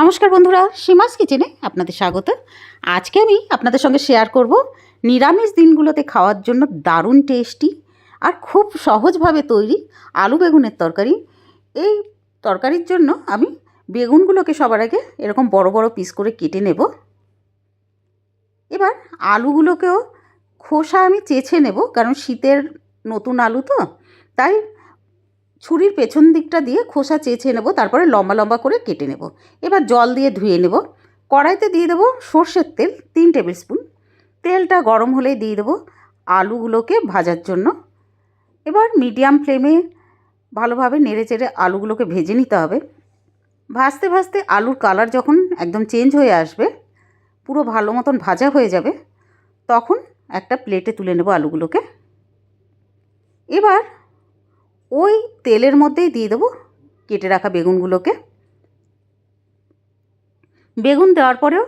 নমস্কার বন্ধুরা, সীমাস কিচেনে আপনাদের স্বাগত। আজকে আমি আপনাদের সঙ্গে শেয়ার করব নিরামিষ দিনগুলোতে খাওয়ার জন্য দারুণ টেস্টি আর খুব সহজভাবে তৈরি আলু বেগুনের তরকারি। এই তরকারির জন্য আমি বেগুনগুলোকে সবার আগে এরকম বড় বড় পিস করে কেটে নেব। এবার আলুগুলোকেও খোসা আমি চেছে নেব, কারণ শীতের নতুন আলু তো, তাই ছুরির পেছন দিকটা দিয়ে খোসা চেঁচে নেব, তারপরে লম্বা লম্বা করে কেটে নেব। এবার জল দিয়ে ধুয়ে নেব। কড়াইতে দিয়ে দেবো সর্ষের তেল, তিন টেবিল স্পুন। তেলটা গরম হলেই দিয়ে দেবো আলুগুলোকে ভাজার জন্য। এবার মিডিয়াম ফ্লেমে ভালোভাবে নেড়ে চেড়ে আলুগুলোকে ভেজে নিতে হবে। ভাজতে ভাজতে আলুর কালার যখন একদম চেঞ্জ হয়ে আসবে, পুরো ভালো মতন ভাজা হয়ে যাবে, তখন একটা প্লেটে তুলে নেব আলুগুলোকে। এবার ওই তেলের মধ্যেই দিয়ে দেবো কেটে রাখা বেগুনগুলোকে। বেগুন দেওয়ার পরেও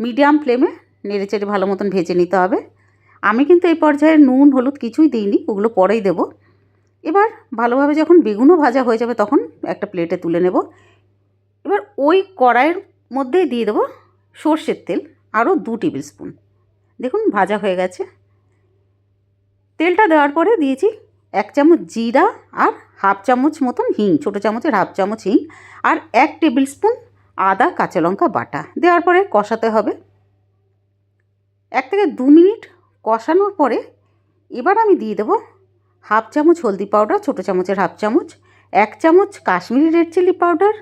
মিডিয়াম ফ্লেমে নেড়ে চেড়ে ভালো মতন ভেজে নিতে হবে। আমি কিন্তু এই পর্যায়ে নুন, হলুদ কিছুই দিইনি, ওগুলো পরেই দেবো। এবার ভালোভাবে যখন বেগুনও ভাজা হয়ে যাবে তখন একটা প্লেটে তুলে নেব। এবার ওই কড়াইয়ের মধ্যেই দিয়ে দেবো সর্ষের তেল, আরও দু টেবিল স্পুন। দেখুন, ভাজা হয়ে গেছে। তেলটা দেওয়ার পরে দিয়েছি এক চামচ জিরা আর হাফ চামচ মতন হিং, ছোটো চামচের হাফ চামচ হিং আর এক টেবিল স্পুন আদা কাঁচা লঙ্কা বাটা। দেওয়ার পরে কষাতে হবে। এক থেকে দু মিনিট কষানোর পরে এবার আমি দিয়ে দেবো হাফ চামচ হলদি পাউডার, ছোটো চামচের হাফ চামচ, এক চামচ কাশ্মীরি রেড চিলি পাউডার,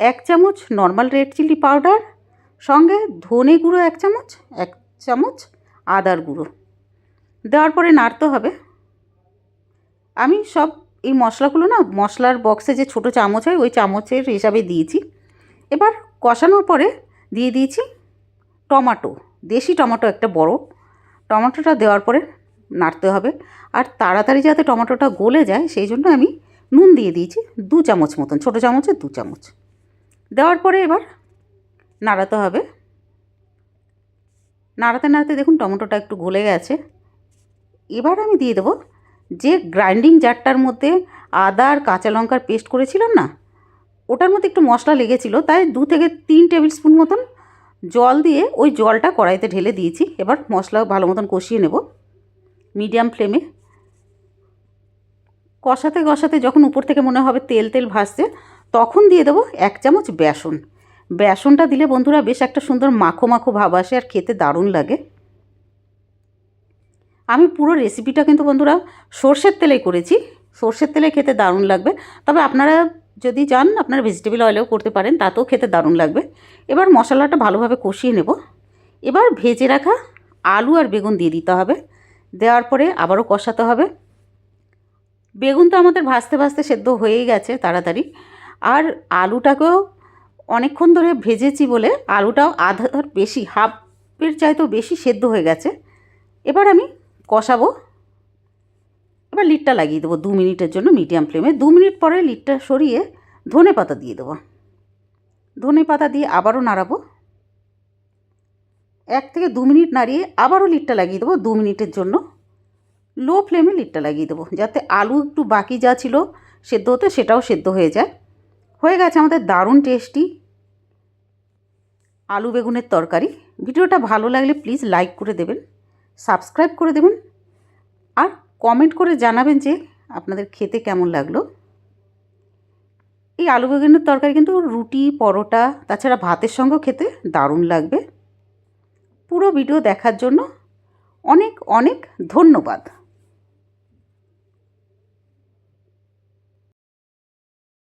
এক চামচ নর্মাল রেড চিলি পাউডার, সঙ্গে ধনে গুঁড়ো এক চামচ এক চামচ আদার গুঁড়ো। দেওয়ার পরে নাড়তে হবে। আমি সব এই মশলাগুলো না মশলার বক্সে যে ছোটো চামচ হয়, ওই চামচের হিসাবে দিয়েছি। এবার কষানোর পরে দিয়ে দিয়েছি টমাটো, দেশি টমাটো একটা বড়। টমেটোটা দেওয়ার পরে নাড়তে হবে। আর তাড়াতাড়ি যাতে টমাটোটা গলে যায়, সেই জন্য আমি নুন দিয়ে দিয়েছি দু চামচ মতন, ছোটো চামচে দু চামচ। দেওয়ার পরে এবার নাড়াতে হবে। নাড়াতে নাড়াতে দেখুন টমেটোটা একটু গলে গেছে। এবার আমি দিয়ে দেবো যে গ্রাইন্ডিং জারটার মধ্যে আদা আর কাঁচা লঙ্কার পেস্ট করেছিলাম না, ওটার মধ্যে একটু মশলা লেগেছিল, তাই দু থেকে তিন টেবিল স্পুন মতন জল দিয়ে ওই জলটা কড়াইতে ঢেলে দিয়েছি, এবার মশলা ভালো মতন কষিয়ে নেব মিডিয়াম ফ্লেমে কষাতে কষাতে যখন উপর থেকে মনে হবে তেল তেল ভাসছে, তখন দিয়ে দেবো এক চামচ বেসন। বেসনটা দিলে বন্ধুরা বেশ একটা সুন্দর মাখো মাখো ভাব আসে আর খেতে দারুণ লাগে। আমি পুরো রেসিপিটা কিন্তু বন্ধুরা সর্ষের তেলেই করেছি। সর্ষের তেলে খেতে দারুণ লাগবে। তবে আপনারা যদি চান, আপনারা ভেজিটেবল অয়েলেও করতে পারেন, তাতেও খেতে দারুণ লাগবে। এবার মশলাটা ভালোভাবে কষিয়ে নেব। এবার ভেজে রাখা আলু আর বেগুন দিয়ে দিতে হবে। দেওয়ার পরে আবারও কষাতে হবে। বেগুন তো আমাদের ভাজতে ভাজতে সেদ্ধ হয়েই গেছে তাড়াতাড়ি। আর আলুটাকেও অনেকক্ষণ ধরে ভেজেছি বলে আলুটাও আধার বেশি, হাফের চাইতেও বেশি সেদ্ধ হয়ে গেছে। এবার আমি কষাবো। এবার লিডটা লাগিয়ে দেবো দু মিনিটের জন্য মিডিয়াম ফ্লেমে। দু মিনিট পরে লিডটা সরিয়ে ধনে পাতা দিয়ে দেবো। ধনে পাতা দিয়ে আবারও নাড়াবো। এক থেকে দু মিনিট নাড়িয়ে আবারও লিডটা লাগিয়ে দেবো দু মিনিটের জন্য। লো ফ্লেমে লিডটা লাগিয়ে দেবো যাতে আলু একটু বাকি যা ছিল সেদ্ধ হতে সেটাও সেদ্ধ হয়ে যায়। হয়ে গেছে আমাদের দারুণ টেস্টি আলু বেগুনের তরকারি। ভিডিওটা ভালো লাগলে প্লিজ লাইক করে দেবেন। সাবস্ক্রাইব করে দেবেন আর কমেন্ট করে জানাবেন যে আপনাদের খেতে কেমন লাগল। এই আলু বেগুনের তরকারি কিন্তু রুটি, পরোটা, তাছাড়া ভাতের সঙ্গেও খেতে দারুণ লাগবে। পুরো ভিডিও দেখার জন্য অনেক অনেক ধন্যবাদ।